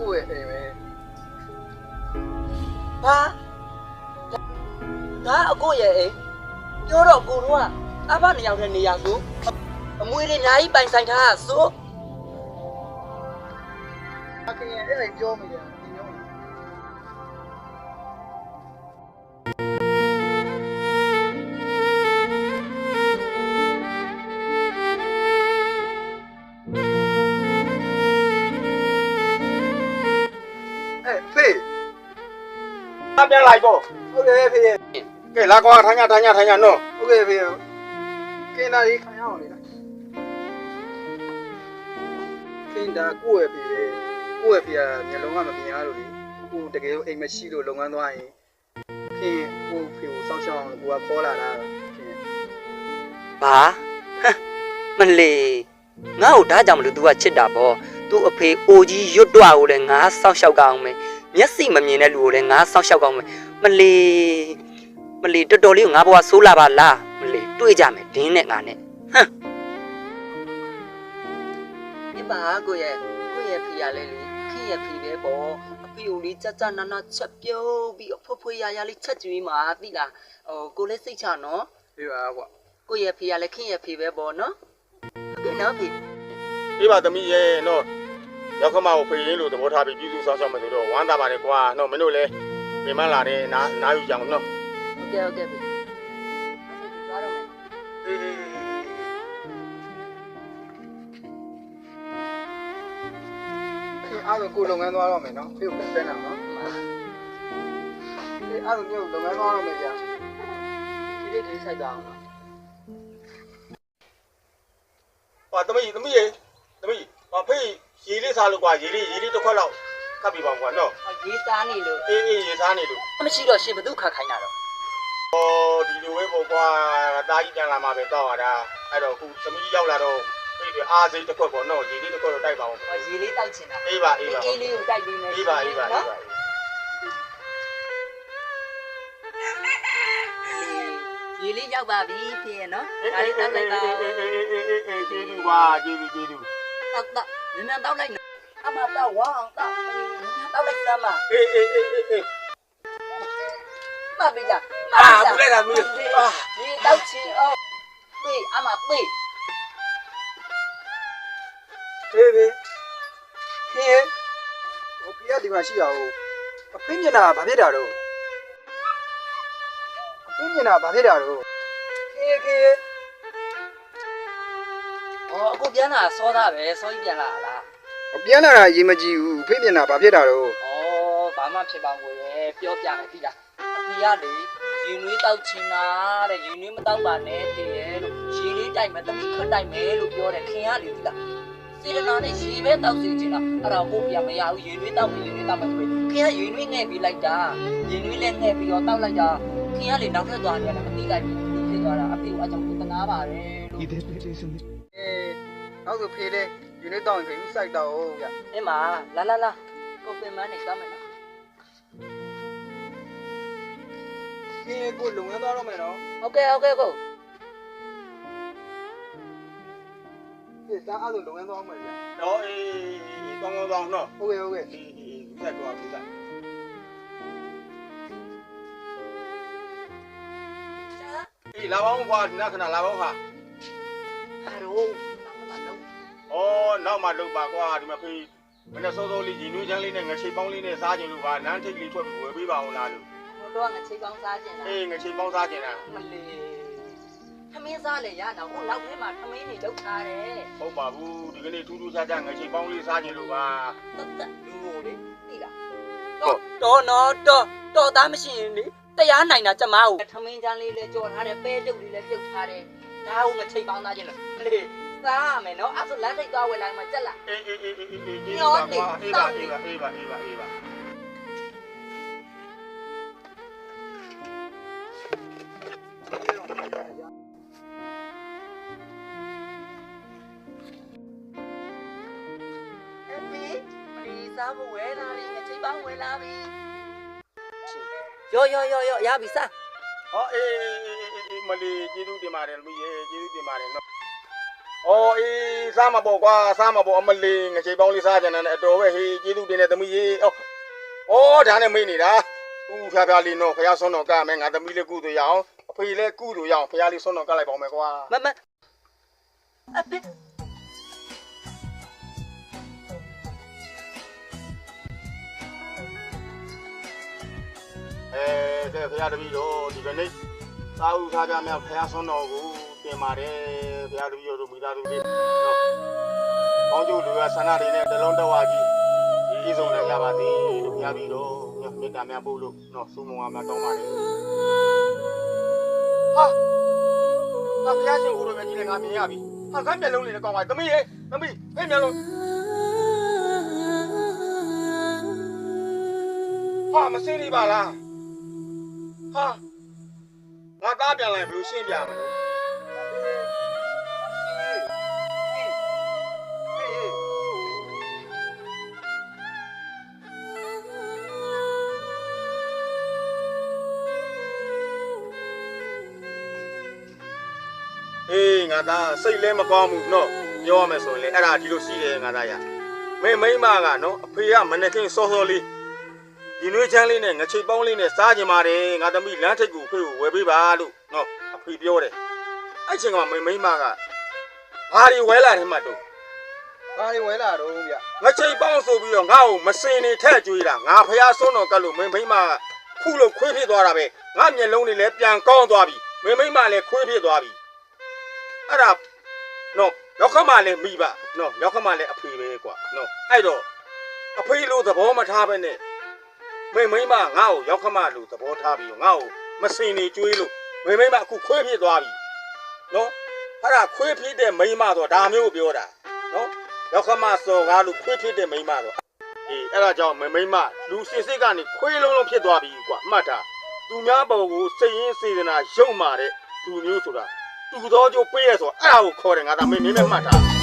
ကိုယ့်ရဲ့အိမ်ပဲဘာဒါအကိုရဲ့အိမ်ပြောတော့ကိုတို့ကအဘနှစ်ယောက်တဲ့နေရာကိုအမွေတွေအများကြီးပိုင်ဆိုင်ထားဆိုအကင်ရဲ့အဲ့ဒါပြောမိတယ်ဒီညောင်း အပြန်လိုက်ပေါ့ဟုတ်တယ်ဖေးရဲ့ကဲလာကွာထိုင်ရထိုင်ရထိုင်ရနော်ဟုတ်ကဲ့ဖေးရဲ့ကင်းလာကြီးခံရအောင်လေကင်းတာကိုယ့်ရဲ့ဖေးပဲကိုယ့်ရဲ့ဖေးကမျက်လုံးကမမြင်ရလို့လေကိုတကယ်လို့အိမ်မရှိလို့လုပ်ငန်းသွားရင်ခင်ကိုဖေးကိုစောင့်ရှောက်အောင်ကိုကခေါ်လာတာခင်ဘာဟမ်မလေးငါ့ကိုဒါကြောင့်မလို့ तू ကချစ်တာပေါ့ तू အဖေအိုကြီးရွတ်တော့ကိုလည်းငါစောက်ရှောက်ကောင်းမယ် မျက်စိမမြင်တဲ့လူကိုလည်းငါစောက်ရှောက်ကောင်းမယ်မလေးမလေးတော်တော်လေးကိုငါဘဝဆိုးလာပါလားမလေးတွေ့ကြမယ်ဒင်းနဲ့ငါနဲ့ဟမ်ဒီပါကိုရဲ့ကိုရဲ့ဖေရလဲလေခင်ရဲ့ဖေပဲပေါ့အဖေကိုလေးကြကြနာနာချက်ပြုံးပြီးအဖွဖွရရလေးချက်ကျွေးမှာသိလားဟိုကိုလည်းစိတ်ချနော်ဖေးပါကွာကိုယ့်ရဲ့ဖေကလည်းခင်ရဲ့ဖေပဲပေါ့နော်ဟုတ်ကဲ့နော်ဖေအေးပါသမီးရဲ့နော် ရောက်ခမကိုဖေးရင်းလို့သဘောထားပြီးပြည်သူဆောင်ရှောက်မယ်ဆိုတော့ဝမ်းသာပါတယ်ကွာနော်မင်းတို့လည်းပြင်မလာတယ်နားနားယူကြအောင်နော်ဟုတ်ကဲ့ဟုတ်ကဲ့ဖေအဲ့ဒါသွားတော့မယ်အေးအေးခင်အားလုံးကိုလုပ်ငန်းသွားတော့မယ်နော်ဖေးကိုပြန်တာနော်ဖေးအားလုံးမျိုးလုပ်ငန်းသွားတော့မယ်ဗျာဒီလေးထိဆိုင်သွားအောင်နော်ဟာသမီးသမီးရေသမီးဟာဖေး ရေလေးစားလို့ကွာရေလေးရေလေးတစ်ခွက်လောက်ခတ်ပြီးပါကွာနော်အရေးစားနေလို့အေးအေးရေစားနေလို့မရှိတော့ရှင်ဘသူခတ်ခိုင်းတာတော့ဟောဒီလိုပဲပေါ့ကွာတာကြီးပြန်လာမှာပဲတော့ရတာအဲ့တော့ခုသမီးရောက်လာတော့ဖေးတွေအားစိတ်တစ်ခွက်ပေါ့နော်ရေလေးတစ်ခွက်တော့တိုက်ပါအောင်ဟိုရေလေးတိုက်ချင်တာအေးပါအေးပါအေးလေးကိုတိုက်ပြီးမယ်အေးပါအေးပါအေးပါရေလေးရောက်ပါပြီဖေရနော်ဒါလေးတောက်လိုက်ပါအေးအေးအေးအေးအေးအေးကျေးဇူးပါကျေးဇူးကျေးဇူး တောက်တော့ နည်းနည်းတောက်လိုက်နော်အမတော့ဝအောင်တောက်နည်းနည်းတောက်လိုက်စမ်းပါအေးအေးအေးအေးအေးမပေးကြအာဘူးလိုက်တာမင်းအာဒီတောက်ချင်အောင်ပေးအမပေးဖေးဖေးခင်ရဲ့ဟိုဖေးကဒီမှာရှိရအောင်အဖေးမျက်နှာဘာဖြစ်တာတော့အဖေးမျက်နှာဘာဖြစ်တာတော့ခင်ရဲ့ခ င်ရဲ့။အော်အခုပြန်လာစောသားပဲစောကြီးပြန်လာလားပြန်လာတာရေမကြည့်ဘူးဖေးမျက်နှာဘာဖြစ်တာတော့။အော်ဘာမှဖြစ်ပါဘူးရဲ့ပြောပြမယ်ပြီလား။အဖေကလေရင်နွေးတောက်ချင်တာတဲ့ရင်နွေးမတောက်ပါနဲ့တည်းရဲ့လို့ရေလေးတိုက်မယ်တမိခတ်တိုက်မယ်လို့ပြောတယ်ခင်ရလေပြီလား။စေရနာနဲ့ရေပဲတောက်စီချင်တာအဲ့ဒါကိုပြမရဘူးရင်နွေးတောက်မယ်ရင်နွေးတောက်မယ်ဆိုခင်ရရင်နွေးငဲ့ပြီးလိုက်တာရင်နွေးလည်းငဲ့ပြီးတော့တောက်လိုက်တာခင်ရလေနောက်ထပ်သွားတယ်လည်းမသိလိုက်ဘူးဖြစ်သွားတာအဖေကအကြောင်းကိုတနာပါတယ်လို့အေးနော က်ဆိုဖေးလဲယူနေတောင်းရင်ဖေးဦးစိုက်တော့ဗျအင်းမလာလာလာကိုပင်မနေသွားမယ်နော်ခင်ရဲ့ကိုလုပ်ငန်းသွားတော့မယ်နော်ဟုတ်ကဲ့ဟုတ်ကဲ့ကိုဖေးစားအဲ့လိုလုပ်ငန်းသွားမယ်ဗျတော့အေးကောင်းကောင်းကောင်းနော်ဟုတ်ကဲ့ဟုတ်ကဲ့အေးအေးဆက်တော့ပြီဆက်အေးလာပေါင်းကွာဒီနောက်ခဏလာပေါင်းဟာဟာတော့ဘာမှမလုပ် ဩနောက်မှလုပ်ပါကွာဒီမှာဖေးမနေ့စောစောလေးရင်နွေးချမ်းလေးနဲ့ငချိပေါင်းလေးနဲ့စားခြင်းလို့ပါနန်းထိတ်လေးထွက်ပြီးဝယ်ပေးပါအောင်လားလို့ဟိုတော့ငချိကောင်းစားကျင်တာအေးငချိပေါင်းစားခြင်းလားမလေးထမင်းစားလေရတော့ဟိုနောက်ထဲမှာထမင်းနေလောက်ထားတယ်ဟုတ်ပါဘူးဒီကနေ့ထူးထူးခြားခြားငချိပေါင်းလေးစားခြင်းလို့ပါတတ်တတ်လူကိုလေသိလားတော့တော့နော်တော့တော့သားမရှိရင်လေတရားနိုင်တာကျမကိုထမင်းချမ်းလေးလဲကြော်ထားတယ်ပဲတုပ်လေးလဲပြုတ်ထားတယ်ဒါကိုငချိကောင်းစားကျင်လို့မလေး စားရမယ်နော်အဲ့ဆိုလမ်းထိပ်သွားဝယ်လိုက်မှကြက်လာအေးအေးအေးအေးအေးကျေးဇူးပါကွာအေးပါအေးပါအေးပါအေးပါအေးပါအဖေမလီစားဖို့ဝယ်လာပြီငချိပေါင်းဝယ်လာပြီရောရောရောရောရပြီစားဟောအေးအေးအေးအေးမလီကျေးဇူးတင်ပါတယ်လူကြီးကျေးဇူးတင်ပါတယ်နော် အော်အေးစားမှာပေါ့ကွာစားမှာပေါ့အမလီငချိပေါင်းလေးစားကြတယ်အတော်ပဲဟေးကျေးဇူးတင်တဲ့သမီးရေအော်အော်ဒါနဲ့မိနေတာဟဦးဖျားဖျားလေးနော်ဖျားဆုံးတော်ကမယ်ငါသမီးလေးကုသိုလ်ရအောင်အဖေလည်းကုသိုလ်ရအောင်ဖျားလေးဆုံးတော်ကလိုက်ပါမယ်ကွာမမအဖေအဲကဲဖျားတပည့်တော်ဒီကနေ့သာဥစားပြများဖျားဆုံးတော်ကို တင်ပါတယ်ဖျားတပည့်တော်တို့မိသားစုလေးနော်ပေါင်းကျိုးလူရဆန္ဒတွေနဲ့တလုံးတဝါကြီးဒီစုံလည်းရပါသေးလို့ဖျားပြီးတော့မေတ္တာများပို့လို့နော်စုံမုံများတောင်းပါတယ်ဟာဟာဖျားရှင်ကိုယ်တော်ပဲကြီးလည်းငါမြင်ရပြီဟာကမျက်လုံးလေးလည်းကောင်းပါသမီးရေသမီးဟဲ့မျက်လုံးဟာမစင်းနေပါလားဟာငါသားပြန်လာရင်ဘယ်လိုရှင်းပြမလဲ အေးငါသားစိတ်လည်းမကောင်းဘူးနော်ပြောရမယ်ဆိုရင်လေအဲ့ဒါဒီလိုရှိတယ်ငါသားရမေမိမကနော်အဖေကမနေ့ကစောစောလေးဒီနွေးချမ်းလေးနဲ့ငချိတ်ပေါင်းလေးနဲ့စားကြပါတယ်ငါသမီးလမ်းထိပ်ကိုဖေးကိုဝယ်ပေးပါလို့နော်အဖေပြောတယ်အဲ့ချိန်ကမိမိမကဘာတွေဝဲလာတယ်မှတော့ဘာတွေဝဲလာတော့ဗျငချိတ်ပေါင်းဆိုပြီးတော့ငါ့ကိုမစင်နေထက်ကြွေးတာငါဖះဆုံးတော်ကတ်လို့မိမိမကခုလို့ခွေးဖြစ်သွားတာပဲငါမျက်လုံးတွေလည်းပြန်ကောင်းသွားပြီမိမိမလည်းခွေးဖြစ်သွားပြီ အဲ့ဒါနော်ရောက်ခမလည်းမိပါနော်ရောက်ခမလည်းအဖေပဲကွာနော်အဲ့တော့အဖေလို့သဘောမထားပဲနဲ့မိမိမငါ့ကိုရောက်ခမလို့သဘောထားပြီးတော့ငါ့ကိုမစင်နေကျွေးလို့မိမိမအခုခွေးဖြစ်သွားပြီနော်အဲ့ဒါခွေးဖြစ်တဲ့မိမဆိုဒါမျိုးပြောတာနော်ရောက်ခမစော်ကားလို့ခွေးဖြစ်တဲ့မိမဆိုအေးအဲ့ဒါကြောင့်မိမိမလူစစ်စစ်ကနေခွေးလုံးလုံးဖြစ်သွားပြီကွာမှတ်တာသူများဘောကိုစိတ်ရင်းစေတနာရုံမာတဲ့သူမျိုးဆိုတာ သူတော်ကြိုးပေးရဆိုအဲ့ဒါကိုခေါ်တယ်ငါသာမင်းမင်းမဲ့မှတ်တာ